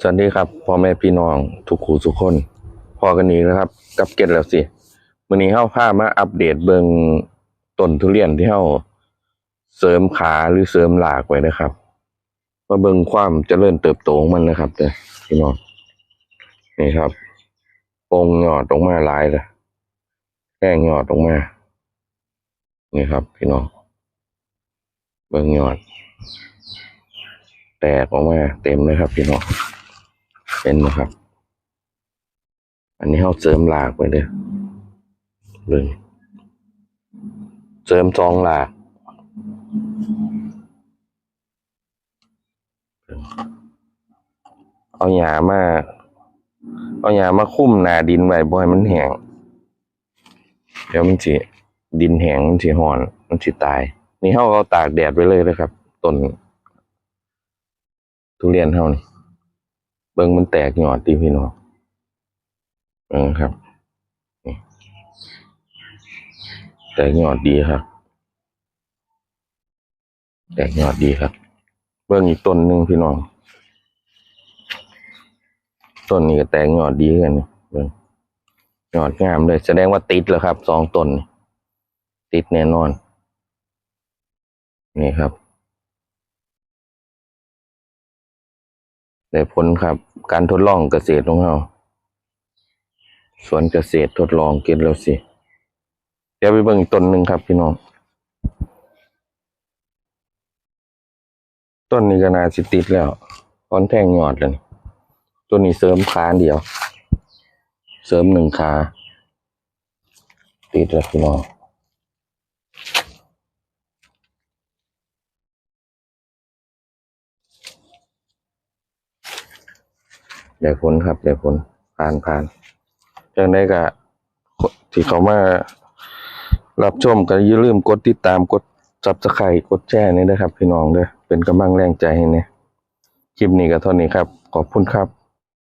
สวัสดีครับพ่อแม่พี่น้องทุกคู่ทุกคนพอกันนี้นะครับ กับเก็ตแล้วสิวันนี้เฮาพามาอัปเดตเบิงต้นทุเรียนที่เฮาเสริมขาหรือเสริมหลากไว้นะครับมาเบิงความเจริญเติบโตของมันนะครับเด้อพี่น้องนี่ครับโปงยอดออกมาลายเลยแก้งหยอดออกมานี่ครับ พี่น้องเบิงยอด แตกออกมาเต็มเลยครับ พี่น้อง เป็นนะครับ อันนี้เขาเสริมหลากไปเลยเบิ่งเสริมสองหลากเอาหญ้ามาเอาหญ้ามาคุ้มหนาดินไว้บ่ให้มันแห้งเดี๋ยวมันสิดินแห้งมันสิห่อน มันสิตาย นี่เขาเอาตากแดดไว้เลยนะครับต้นทุเรียนเฮานี่ เบิ่งมันแตกหยอดดีพี่น้องเบิ่งครับ แตกหยอดดีครับ แตกหยอดดีครับ เบิ่งอีกต้นหนึ่งพี่น้องต้นนี้ก็แตกหยอดดีกันเบิ่งยอดงามเลย แสดงว่าติดแล้วครับสองต้น ติดแน่นอน นี่ครับ ได้ผลครับ การทดลองเกษตรของเราสวนเกษตรทดลองเก็ตแล้วสิ เดี๋ยวไปเบิ่งต้นหนึ่งครับพี่น้อง ต้นนี้ก็น่าสิติดแล้วตอนแทงยอดแล้วนี่ต้นนี้เสริมขาเดียว เสริมหนึ่งขา ติดแล้วพี่น้อง ได้ผลครับได้ผลผ่านผ่านจังได้ก็ที่เขามารับชมก็อย่าลืมกดติดตามกดซับสไครต์กดแชร์นี่นะครับ พี่น้องเด้อเป็นกำลังแรงใจให้เนี่ยคลิปนี้ก็เท่านี้ครับ ขอบคุณครับ